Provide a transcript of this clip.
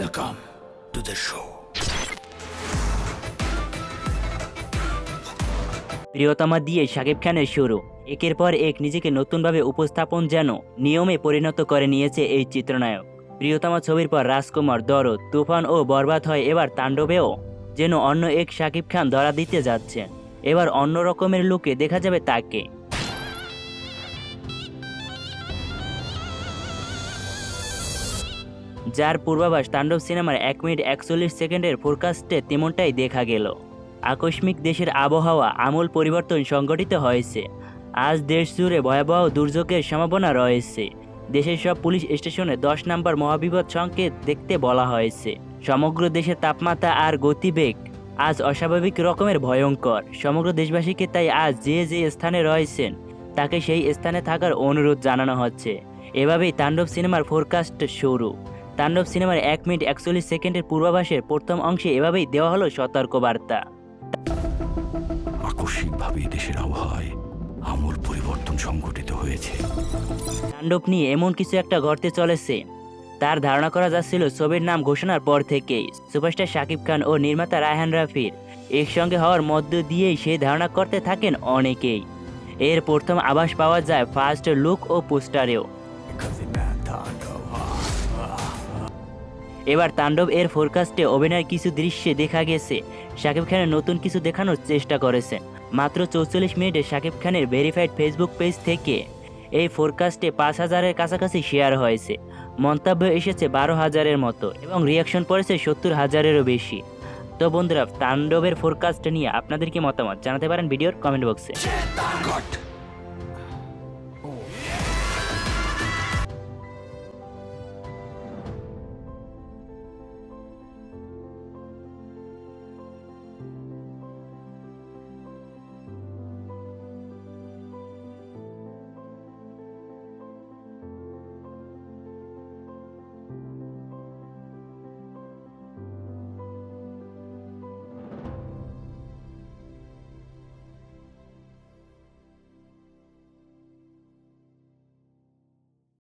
Welcome to the show. প্রিয়তমা দিয়ে শাকিব খানের শুরু। একের পর এক নিজেকে নতুনভাবে উপস্থাপন যেন নিয়মে পরিণত করে নিয়েছে এই চিত্রনায়ক। প্রিয়তমা ছবির পর রাজকুমার, দরদ, তুফান ও বরবাদ হয় এবার তাণ্ডবেও, যেন অন্য এক শাকিব খান ধরা দিতে যাচ্ছেন এবার অন্য রকমের লুকে দেখা যাবে তাকে। যার পূর্বাভাস তাণ্ডব সিনেমার এক মিনিট একচল্লিশ সেকেন্ডের ফোরকাস্টে তেমনটাই দেখা গেল। আকস্মিক দেশের আবহাওয়া আমূল পরিবর্তন সংঘটিত হয়েছে। আজ দেশ জুড়ে ভয়াবহ দুর্যোগের সম্ভাবনা রয়েছে। দেশের সব পুলিশ স্টেশনে দশ নম্বর মহাবিপদ সংকেত দেখতে বলা হয়েছে। সমগ্র দেশের তাপমাত্রা আর গতিবেগ আজ অস্বাভাবিক রকমের ভয়ঙ্কর। সমগ্র দেশবাসীকে তাই আজ যে যে স্থানে রয়েছেন, তাকে সেই স্থানে থাকার অনুরোধ জানানো হচ্ছে। এভাবেই তাণ্ডব সিনেমার ফোরকাস্ট শুরু। তাণ্ডব সিনেমার এক মিনিট একচল্লিশ সেকেন্ডের পূর্বাভাসের প্রথম অংশে এভাবেই দেওয়া হলো সতর্কবার্তা। আকস্মিকভাবে দেশের আবহাওয়ায় আমূল পরিবর্তন সংঘটিত হয়েছে। তাণ্ডব নিয়ে এমন কিছু একটা ঘটতে চলেছে। তার ধারণা করা যাচ্ছিল ছবির নাম ঘোষণার পর থেকেই। সুপারস্টার শাকিব খান ও নির্মাতা রায়হান রাফির একসঙ্গে হওয়ার মধ্য দিয়েই সেই ধারণা করতে থাকেন অনেকেই। এর প্রথম আভাস পাওয়া যায় ফার্স্ট লুক ও পোস্টারেও। এবার তাণ্ডব এর ফোরকাস্টে অভিনয়ের কিছু দৃশ্যে দেখা গেছে। শাকিব খানের নতুন কিছু দেখানোর চেষ্টা করেছে মাত্র চৌচল্লিশ মিনিটে শাকিব খানের ভেরিফাইড ফেসবুক পেজ থেকে এই ফোরকাস্টে পাঁচ হাজারের কাছাকাছি শেয়ার হয়েছে। মন্তব্য এসেছে বারো হাজারের মতো এবং রিয়াকশন পড়েছে সত্তর হাজারেরও বেশি। তো বন্ধুরা, তাণ্ডবের ফোরকাস্ট নিয়ে আপনাদের কি মতামত? জানাতে পারেন ভিডিওর কমেন্ট বক্সে.